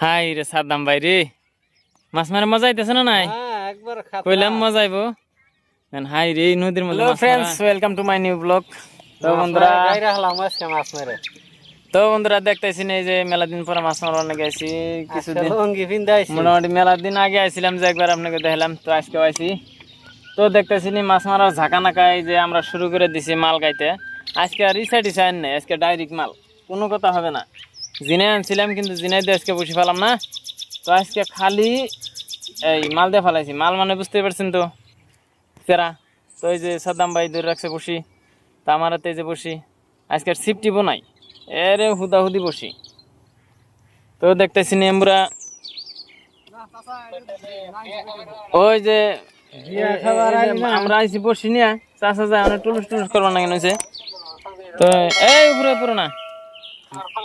High রে সাদ্দাম ভাই রে। মাছ মারে মজা আইতেছে না নাই? হ্যাঁ কইলাম মজা আইবো। হাই রে নদীর মধ্যে Hello, friends welcome to my new blog তো বন্ধুরা গাইরা হলাম আজকে মাছ মেরে। তো বন্ধুরা দেখতেছি এই যে মেলা দিন পরে মাছ মারা অনেক আইছি। কিছুদিন লঙ্গি পিন্দাইছি মোটামুটি মেলার দিন আগে আইছিলাম যে একবার আপনাকে দেখলাম তো আজকে আইছি। তো দেখতেছি মাছ মারার ঝাঁকা নাকাই যে আমরা শুরু করে দিছি মাল গাইতে। আজকে আর ইসাইড ইসাইন নেই আজকে ডাইরেক্ট মাল। কোনো কথা হবে না। জিনাই আনছিলাম কিন্তু জিনাই দিয়ে আজকে বসে ফেলাম না। তো আজকে খালি এই মাল দিয়ে ফেলাইছি। মাল মানে বুঝতে পারছেন তো তেরা তো এই যে সাদ্দাম ভাই ধরে রাখছে বসি তা আমার হাতে যে বসি। আজকে সিফটি বোনাই এরে হুদা হুদি বসি। তো দেখতেছি নি আমরা ওই যে আমরা আইছি বসি নিয়ে চাষা যায় অনেক টুলুস টুলুস করব না কেন তো এই উপরে উপরে না।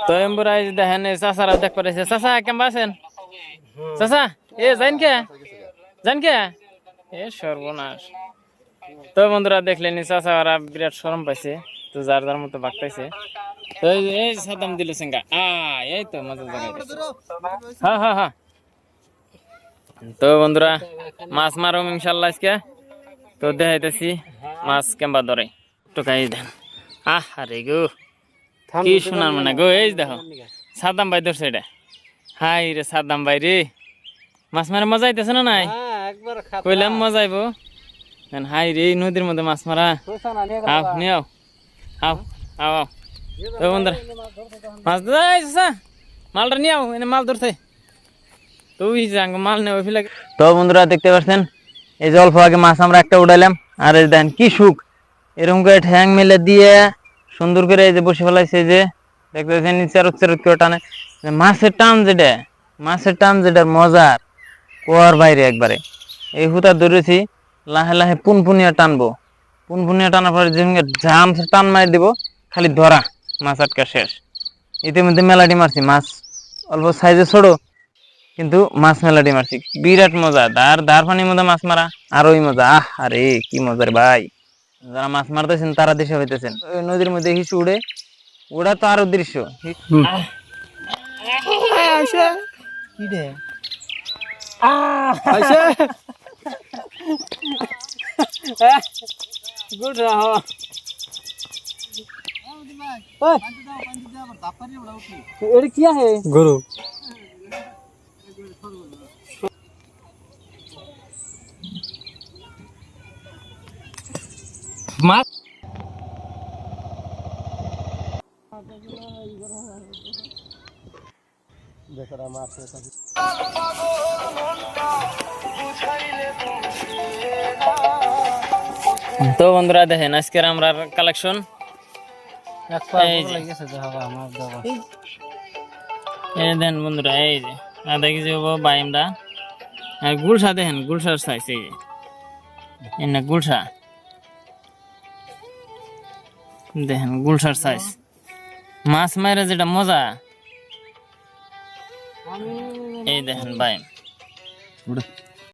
তো এমবুরা এই যে দেখেন চাষারা দেখ পারেছে চাষা কেমন আছেন? চাষা এ জান কে? জান কে? এ, সর্বনাশ। তো বন্ধুরা, দেখলেন চাষা ওরা বিরাট শরম পাইছে, তো যার যার মতো পাইছে তো এই সাদাম দিল সিঙ্গা আ এই তো মজা জায়গায় গেছে। হ্যাঁ হ্যাঁ হ্যাঁ তো বন্ধুরা, মাছ মারম ইনশাল্লাহ আজকে। তো দেখাইতেছি, মাছ কেমবা ধরে। টোকাই দেন। আহ, আরে গো। কি শোনার মানে? গো এই দেখো সাদাম ভাই ধরছে এটা। হাই রে সাদাম ভাই রে। মাছ মারে মজা আইতেছে না নাই? হ্যাঁ কইলাম মজা আইবো। হাই রে নদীর মধ্যে মাছ মারা। আও নিয়ে আও। আও আও তো বন্ধুরা মাছ ধরে মালটা নিয়ে আও এনে মাল ধরছে। তো ওই যে আঙ্গ মাল নেই ওই ফিলে তো বন্ধুরা দেখতে পাচ্ছেন? এই যে অল্প আগে মাছ আমরা একটা উঠাইলাম আর এই দেন কি সুখ। এরকম করে ঠ্যাং মেলে দিয়ে সুন্দর করে এই যে বসে ফেলাইছে যে, দেখতে পাচ্ছেন চেরক চেরক করে টানে। মাছের টান যেটা, মাছের টান যেটা মজার, কোয়ার বাইরে একবারে। এই হুতা ধরেছি, লাহে লাহে পুনপুনিয়া টানবো। পুনপুনিয়া টানার পরে যেমন জাম টান মারি দিব, খালি ধরা, মাছ আটকা শেষ। ইতিমধ্যে মেলাটি মারছি, মাছ অল্প সাইজে ছোট, কিন্তু মাছ মেলাটি মারছি। বিরাট মজা দার দার পানির মধ্যে মাছ মারা, আরোই মজা। আহ, আরে, কি মজার ভাই। যারা মাছ মারতেছেন তারা দেশে হইতেছেন। ওই নদীর মধ্যে হিসু উড়ে ওটা তো আরও দৃশ্য। কি রে? গুড রাহো। এটা কি আছে গরু। বেচারা মাছ তো বন্ধুরা দেখেন আজকের আমরা কালেকশন। এক এই দেন বন্ধুরা এই যে। আধা কেজি হব বাইমটা আর গুলশা দেখেন গুলশার সাইজ এই যে। গুলশা। দেখেন গুলশার সাইজ মাছ মারে যেটা মজা। এই দেখেন বাইম